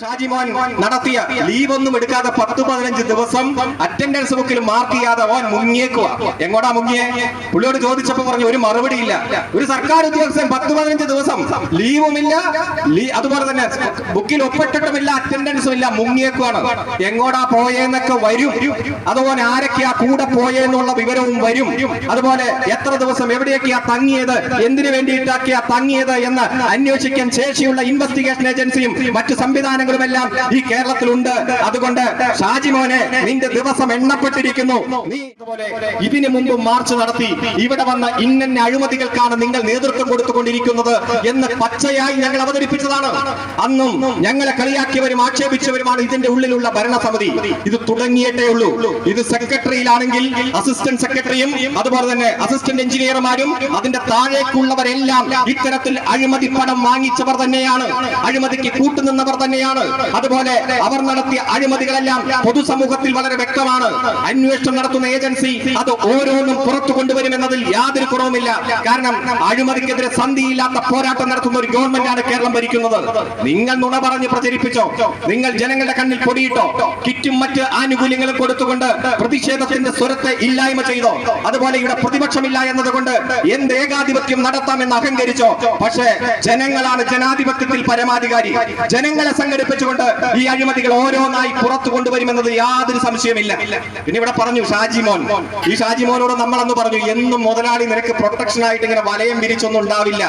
ഷാജിമോൻ നടത്തിയ ലീവ് ഒന്നും എടുക്കാതെ പത്ത് പതിനഞ്ച് ദിവസം അറ്റൻഡൻസ് ബുക്കിൽ മാർക്ക് ചെയ്യാതെ ഓൻ മുങ്ങിയേക്കുക എങ്ങോട്ടാ മുങ്ങിയേ? പുള്ളിയോട് ചോദിച്ചപ്പോ പറഞ്ഞു ഒരു മറുപടി ഇല്ല. ഒരു സർക്കാർ ഉദ്യോഗസ്ഥൻ പത്ത് പതിനഞ്ച് ദിവസം ലീവുമില്ല. അതുപോലെ തന്നെ ബുക്കിൽ ഒപ്പിട്ടിട്ടുമില്ല അറ്റൻഡൻസും ഇല്ല മുങ്ങിയേക്കുവാണ്. എങ്ങോട്ടാ പോയെന്നൊക്കെ വരും. അതുപോലെ ആരൊക്കെയാ കൂടെ പോയെന്നുള്ള വിവരവും വരും. അതുപോലെ എത്ര ദിവസം എവിടെയൊക്കെയാ തങ്ങിയത് എന്തിനു വേണ്ടിയിട്ടാക്കിയാ തങ്ങിയത് എന്ന് അന്വേഷിക്കാൻ ശേഷിയുള്ള ഇൻവെസ്റ്റിഗേഷൻ ഏജൻസിയും മറ്റു സംവിധാനങ്ങളുമെല്ലാം ഈ കേരളത്തിലുണ്ട്. അതുകൊണ്ട് ഷാജിമോനെ നിന്റെ ദിവസം എണ്ണപ്പെട്ടിരിക്കുന്നു. നീ ഇതിനു മുമ്പ് മാർച്ച് നടത്തി ഇവിടെ വന്ന ഇങ്ങനെ അഴിമതികൾക്കാണ് നിങ്ങൾ നേതൃത്വം കൊടുത്തുകൊണ്ടിരിക്കുന്നത് എന്ന് പച്ചയായി ഞങ്ങൾ അവതരിപ്പിച്ചതാണ്. അന്നും ഞങ്ങളെ കളിയാക്കിയവരും ആക്ഷേപിച്ചവരുമാണ് ഇതിന്റെ ഉള്ളിലുള്ള ഭരണസമിതി. ഇത് തുടങ്ങിയിട്ടേ ഉള്ളൂ. ഇത് സെക്രട്ടറിയിലാണെങ്കിൽ അസിസ്റ്റന്റ് സെക്രട്ടറിയും അതുപോലെ തന്നെ അസിസ്റ്റന്റ് എഞ്ചിനീയർമാരും അതിന്റെ താഴേക്കുള്ളവരെല്ലാം ഇത്തരത്തിൽ അഴിമതി പണം വാങ്ങിച്ചവർ തന്നെയാണ്. അഴിമതിക്ക് കൂട്ടുനിന്നവർ തന്നെയാണ്. അതുപോലെ അവർ നടത്തിയ അഴിമതികളെല്ലാം പൊതുസമൂഹത്തിൽ വളരെ വ്യക്തമാണ്. അന്വേഷണം നടത്തുന്ന ഏജൻസി അത് ഓരോന്നും പുറത്തു കൊണ്ടുവരുമെന്നതിൽ യാതൊരു കുറവുമില്ല. കാരണം അഴിമതിക്കെതിരെ സന്ധിയില്ലാത്ത പോരാട്ടം നടത്തുന്ന ഒരു ഗവൺമെന്റാണ് കേരളം ഭരിക്കുന്നത്. നിങ്ങൾ നുണ പറഞ്ഞ് പ്രചരിപ്പിച്ചോ? നിങ്ങൾ ജനങ്ങളുടെ കണ്ണിൽ പൊടിയിട്ടോ? കിറ്റും മറ്റ് ആനുകൂല്യങ്ങളും കൊടുത്തുകൊണ്ട് പ്രതിഷേധത്തിന്റെ സ്വരത്തെ ഇല്ലായ്മ ചെയ്തോ? അതുപോലെ ഇവിടെ പ്രതിപക്ഷമില്ല എന്നതുകൊണ്ട് എന്ത് ഏകാധിപത്യം നടത്താമെന്ന് അഹങ്കരിച്ചോ? പക്ഷേ ജനങ്ങളാണ് ജനാധിപത്യത്തിൽ പരമാധികാരി. ജനങ്ങളെ സംഘടിപ്പിച്ചുകൊണ്ട് ഈ അഴിമതികൾ ഓരോന്നായി പുറത്തു കൊണ്ടുവരുമെന്നത് യാതൊരു സംശയമില്ല പിന്നെ ഇവിടെ പറഞ്ഞു ഷാജിമോൻ ഈ ഷാജിമോനോട് നമ്മളന്ന് പറഞ്ഞു എന്നും മുതലാളി നിനക്ക് പ്രൊട്ടക്ഷൻ ആയിട്ട് ഇങ്ങനെ വലയം വിരിച്ചൊന്നും ഉണ്ടാവില്ല.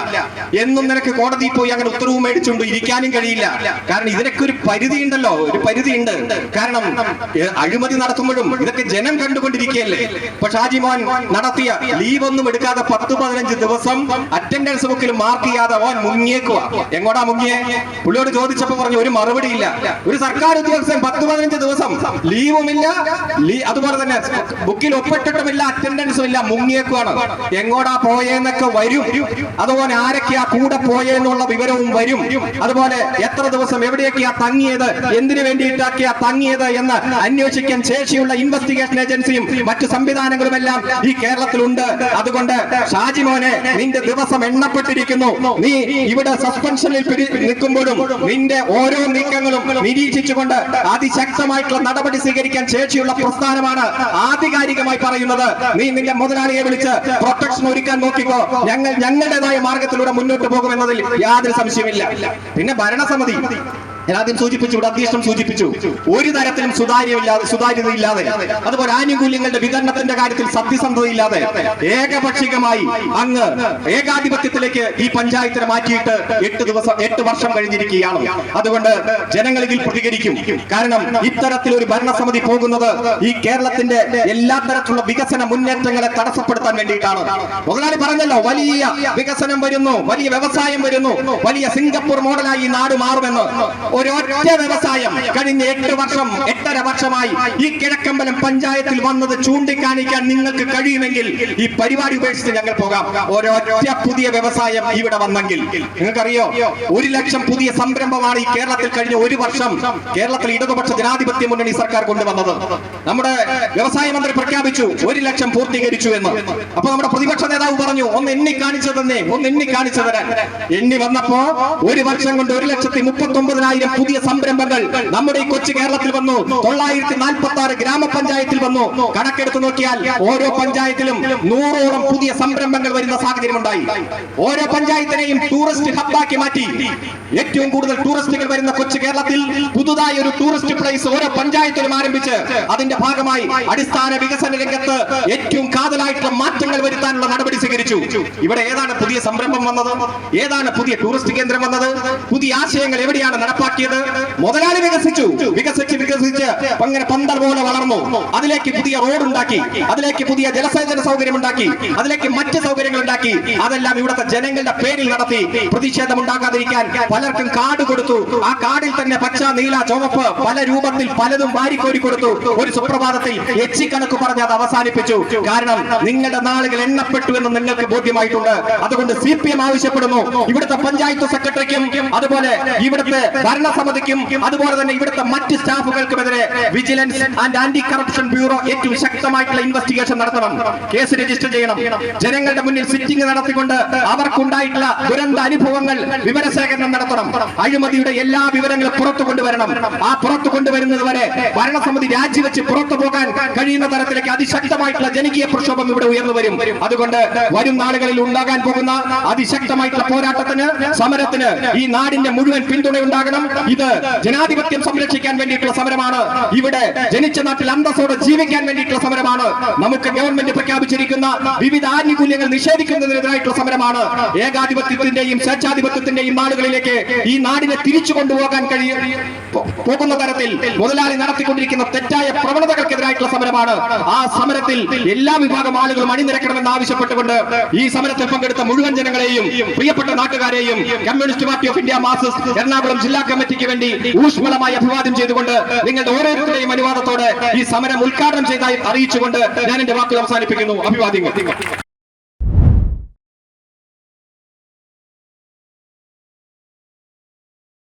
എന്നും നിനക്ക് കോടതിയിൽ പോയി അങ്ങനെ ഉത്തരവ് മേടിച്ചുകൊണ്ട് ഇരിക്കാനും കഴിയില്ല. കാരണം ഇതിനൊക്കെ ഒരു പരിധി ഉണ്ടല്ലോ ഒരു പരിധി ഉണ്ട്. കാരണം അഴിമതി നടത്തുമ്പോഴും ഇതൊക്കെ ജനം കണ്ടുകൊണ്ടിരിക്കുകയല്ലേ. ഇപ്പൊ ഷാജിമോൻ നടത്തിയ ലീവ് ഒന്നും എടുക്കാതെ പത്ത് പതിനഞ്ച് ദിവസം അറ്റൻഡൻസ് ബുക്കിൽ മാർക്ക് ചെയ്യാതെ ഓൻ മുങ്ങിയേക്കുക എങ്ങോട്ടാ മുങ്ങിയേ? പുള്ളിയോട് ചോദിച്ചപ്പോ പറഞ്ഞു ഒരു മറുപടി ഇല്ല ഒരു സർക്കാർ ഉദ്യോഗസ്ഥൻ പത്ത് പതിനഞ്ച് ദിവസം ലീവുമില്ല. അതുപോലെ തന്നെ ബുക്കിൽ ഒപ്പിട്ടിട്ടുമില്ല അറ്റൻഡൻസും ഇല്ല മുങ്ങിയേക്കുവാണ്. എങ്ങോട്ടാ പോയെന്നൊക്കെ വരും. അതുപോലെ ആരൊക്കെയാ കൂടെ പോയെന്നുള്ള വിവരവും വരും. അതുപോലെ എത്ര ദിവസം എവിടെയൊക്കെയാ തങ്ങിയത് എന്തിനു വേണ്ടിയിട്ടാക്കിയാ തങ്ങിയത് എന്ന് അന്വേഷിക്കാൻ ശേഷിയുള്ള ഇൻവെസ്റ്റിഗേഷൻ ഏജൻസിയും മറ്റു സംവിധാനങ്ങളും എല്ലാം ഈ കേരളത്തിലുണ്ട്. അതുകൊണ്ട് ഷാജിമോനെ നിന്റെ ദിവസം എണ്ണപ്പെട്ടിരിക്കുന്നു. നീ ഇവിടെ സസ്പെൻഷനിൽ നിൽക്കുമ്പോഴും നിന്റെ ഓരോ നീക്കങ്ങളും നിരീക്ഷിച്ചുകൊണ്ട് അതിശക്തമായിട്ടുള്ള നടപടി സ്വീകരിക്കാൻ ശേഷിയുള്ള പ്രസ്ഥാനമാണ് ആധികാരികമായി പറയുന്നത്. നീ നിന്റെ മുതലാളിയെ വിളിച്ച് പ്രൊട്ടക്ഷൻ ഒരുക്കാൻ നോക്കിക്കോ. ഞങ്ങൾ ഞങ്ങളുടേതായ മാർഗത്തിലൂടെ മുന്നോട്ട് പോകുമെന്നതിൽ യാതൊരു സംശയമില്ല പിന്നെ ഭരണസമിതി. ഞാൻ ആദ്യം സൂചിപ്പിച്ചു ഇവിടെ അധ്യക്ഷം സൂചിപ്പിച്ചു. ഒരു തരത്തിലും സുതാര്യമില്ലാതെ സുതാര്യതയില്ലാതെ. അതുപോലെ ആനുകൂല്യങ്ങളുടെ വിതരണത്തിന്റെ കാര്യത്തിൽ സത്യസന്ധതയില്ലാതെ ഏകപക്ഷികമായി അങ്ങ് ഏകാധിപത്യത്തിലേക്ക് ഈ പഞ്ചായത്തിനെ മാറ്റിയിട്ട് എട്ട് ദിവസം എട്ട് വർഷം കഴിഞ്ഞിരിക്കുകയാണ്. അതുകൊണ്ട് ജനങ്ങൾ ഇതിൽ പ്രതികരിക്കും. കാരണം ഇത്തരത്തിൽ ഒരു ഭരണസമിതി പോകുന്നത് ഈ കേരളത്തിന്റെ എല്ലാ തരത്തിലുള്ള വികസന മുന്നേറ്റങ്ങളെ തടസ്സപ്പെടുത്താൻ വേണ്ടിയിട്ടാണ്. മുതലാളി പറഞ്ഞല്ലോ വലിയ വികസനം വരുന്നു വലിയ വ്യവസായം വരുന്നു വലിയ സിംഗപ്പൂർ മോഡലായി ഈ നാട് മാറുമെന്ന്. ഒരൊറ്റ വ്യവസായം കഴിഞ്ഞ എട്ട് വർഷം എട്ടര വർഷമായി ഈ കിഴക്കമ്പലം പഞ്ചായത്തിൽ വന്നത് ചൂണ്ടിക്കാണിക്കാൻ നിങ്ങൾക്ക് കഴിയുമെങ്കിൽ ഈ പരിപാടി ഉപേക്ഷിച്ച് ഞങ്ങൾ പോകാം. ഒരൊറ്റ പുതിയ വ്യവസായം ഇവിടെ വന്നെങ്കിൽ. നിങ്ങൾക്കറിയോ? ഒരു ലക്ഷം പുതിയ സംരംഭമാണ് ഈ കേരളത്തിൽ കഴിഞ്ഞ ഒരു വർഷം കേരളത്തിൽ ഇടതുപക്ഷ ജനാധിപത്യ മുന്നണി സർക്കാർ കൊണ്ടുവന്നത്. നമ്മുടെ വ്യവസായ മന്ത്രി പ്രഖ്യാപിച്ചു ഒരു ലക്ഷം പൂർത്തീകരിച്ചു എന്ന്. അപ്പൊ നമ്മുടെ പ്രതിപക്ഷ നേതാവ് പറഞ്ഞു ഒന്ന് എണ്ണി കാണിച്ചു തന്നെ ഒന്ന് എണ്ണി കാണിച്ചു തരാൻ എണ്ണി വന്നപ്പോ ഒരു വർഷം കൊണ്ട് ഒരു ലക്ഷത്തി മുപ്പത്തി ഒമ്പതിനായിരം പുതിയ സംരംഭങ്ങൾ നമ്മുടെ ഈ കൊച്ചു കേരളത്തിൽ വന്നു. തൊള്ളായിരത്തി നാൽപ്പത്തി ആറ് ഗ്രാമപഞ്ചായത്തിൽ വന്നു. കണക്കെടുത്ത് നോക്കിയാൽ ഓരോ പഞ്ചായത്തിലും നൂറോളം പുതിയ സംരംഭങ്ങൾ വരുന്ന സാഹചര്യം ഉണ്ടായി ഓരോ പഞ്ചായത്തിനെയും ടൂറിസ്റ്റ് ഹബ്ബാക്കി മാറ്റി. ഏറ്റവും കൂടുതൽ ടൂറിസ്റ്റുകൾ വരുന്ന കൊച്ചു കേരളത്തിൽ പുതുതായി ഒരു ടൂറിസ്റ്റ് പ്ലേസ് ഓരോ പഞ്ചായത്തിലും ആരംഭിച്ച് അതിന്റെ ഭാഗമായി അടിസ്ഥാന വികസന രംഗത്ത് ഏറ്റവും കാതലായിട്ടുള്ള മാറ്റങ്ങൾ വരുത്താനുള്ള നടപടി സ്വീകരിച്ചു. ഇവിടെ ഏതാണ് പുതിയ സംരംഭം വന്നത്? ഏതാണ് പുതിയ ടൂറിസ്റ്റ് കേന്ദ്രം വന്നത്? പുതിയ ആശയങ്ങൾ എവിടെയാണ് നടപ്പാക്കിയത് മുതലാളി വികസിച്ചു. വികസിച്ച് വികസിച്ച് അങ്ങനെ പന്തൽ പോലെ വളർന്നു. അതിലേക്ക് പുതിയ റോഡ് ഉണ്ടാക്കി. അതിലേക്ക് പുതിയ ജലസേചന സൗകര്യം ഉണ്ടാക്കി. അതിലേക്ക് മറ്റ് സൗകര്യങ്ങൾ ഉണ്ടാക്കി. അതെല്ലാം ഇവിടുത്തെ ജനങ്ങളുടെ പേരിൽ നടത്തി. പ്രതിഷേധം ഉണ്ടാകാതിരിക്കാൻ പലർക്കും കാട് കൊടുത്തു. ആ കാടിൽ തന്നെ പച്ച നീല ചുവപ്പ് പല രൂപത്തിൽ പലതും വാരിക്കോരി കൊടുത്തു. ഒരു സുപ്രഭാതത്തിൽ എച്ചിക്കണക്ക് പറഞ്ഞ് അത് അവസാനിപ്പിച്ചു. കാരണം നിങ്ങളുടെ നാളുകൾ എണ്ണപ്പെട്ടു എന്ന് നിങ്ങൾക്ക് ബോധ്യമായിട്ടുണ്ട്. അതുകൊണ്ട് സി പി എം ആവശ്യപ്പെടുന്നു. ഇവിടുത്തെ പഞ്ചായത്ത് സെക്രട്ടറിക്കും അതുപോലെ ഇവിടുത്തെ ഭരണസമിതിക്കും അതുപോലെ തന്നെ ഇവിടുത്തെ മറ്റ് സ്റ്റാഫുകൾക്കുമെതിരെ vigilance and anti corruption bureau ഏറ്റവും ശക്തമായിട്ടുള്ള ഇൻവെസ്റ്റിഗേഷൻ നടത്തണം. കേസ് രജിസ്റ്റർ ചെയ്യണം. ജനങ്ങളുടെ മുന്നിൽ സിറ്റിംഗ് നടത്തിക്കൊണ്ട് അവർക്കുണ്ടായിട്ടുള്ള ദുരന്ത അനുഭവങ്ങൾ വിവരശേഖരണം നടത്തണം. അഴിമതിയുടെ എല്ലാ വിവരങ്ങളും പുറത്തു കൊണ്ടുവരണം. ആ പുറത്തു കൊണ്ടുവരുന്നത് വരെ ഭരണസമിതി രാജിവെച്ച് പുറത്തു പോകാൻ കഴിയുന്ന തരത്തിലേക്ക് അതിശക്തമായിട്ടുള്ള ജനകീയ പ്രക്ഷോഭം ഇവിടെ ഉയർന്നു വരും. അതുകൊണ്ട് വരും നാളുകളിൽ ഉണ്ടാകാൻ പോകുന്ന അതിശക്തമായിട്ടുള്ള പോരാട്ടത്തിന് സമരത്തിന് ഈ നാടിന്റെ മുഴുവൻ പിന്തുണ ഉണ്ടാകണം ഇത് ജനാധിപത്യം സംരക്ഷിക്കാൻ വേണ്ടിയിട്ടുള്ള സമരമാണ്. ഇവിടെ ജനിച്ച നാട്ടിൽ അന്തസ്സോടെ ജീവിക്കാൻ വേണ്ടിയിട്ടുള്ള സമരമാണ്. നമുക്ക് ഗവൺമെന്റ് പ്രഖ്യാപിച്ചിരിക്കുന്ന വിവിധ ആനുകൂല്യങ്ങൾ നിഷേധിക്കുന്നതിനെതിരായിട്ടുള്ള സമരമാണ്. ഏകാധിപത്യത്തിന്റെയും സ്വേച്ഛാധിപത്യത്തിന്റെയും നാടുകളിലേക്ക് ഈ നാടിനെ തിരിച്ചു കൊണ്ടുപോകാൻ കഴിയും പോകുന്ന തരത്തിൽ മുതലാളി നടത്തിക്കൊണ്ടിരിക്കുന്ന തെറ്റായ പ്രവണതകൾക്കെതിരായിട്ടുള്ള സമരമാണ്. ആ സമരത്തിൽ എല്ലാ വിഭാഗം ആളുകളും അണിനിരക്കണമെന്ന് ആവശ്യപ്പെട്ടുകൊണ്ട് ഈ സമരത്തിൽ പങ്കെടുത്ത മുഴുവൻ ജനങ്ങളെയും പ്രിയപ്പെട്ട നാട്ടുകാരെയും communist party of India marxist Ernakulam ജില്ലാ കമ്മിറ്റിക്ക് വേണ്ടി ഊഷ്മളമായി അഭിവാദ്യം ചെയ്തുകൊണ്ട് നിങ്ങളുടെ ഓരോരുത്തരുടെയും അനുവാദത്തോടെ ഈ സമരം ഉദ്ഘാടനം ചെയ്തതായി അറിയിച്ചുകൊണ്ട് ഞാൻ എന്റെ വാക്കുകൾ അവസാനിപ്പിക്കുന്നു. അഭിവാദ്യങ്ങൾ.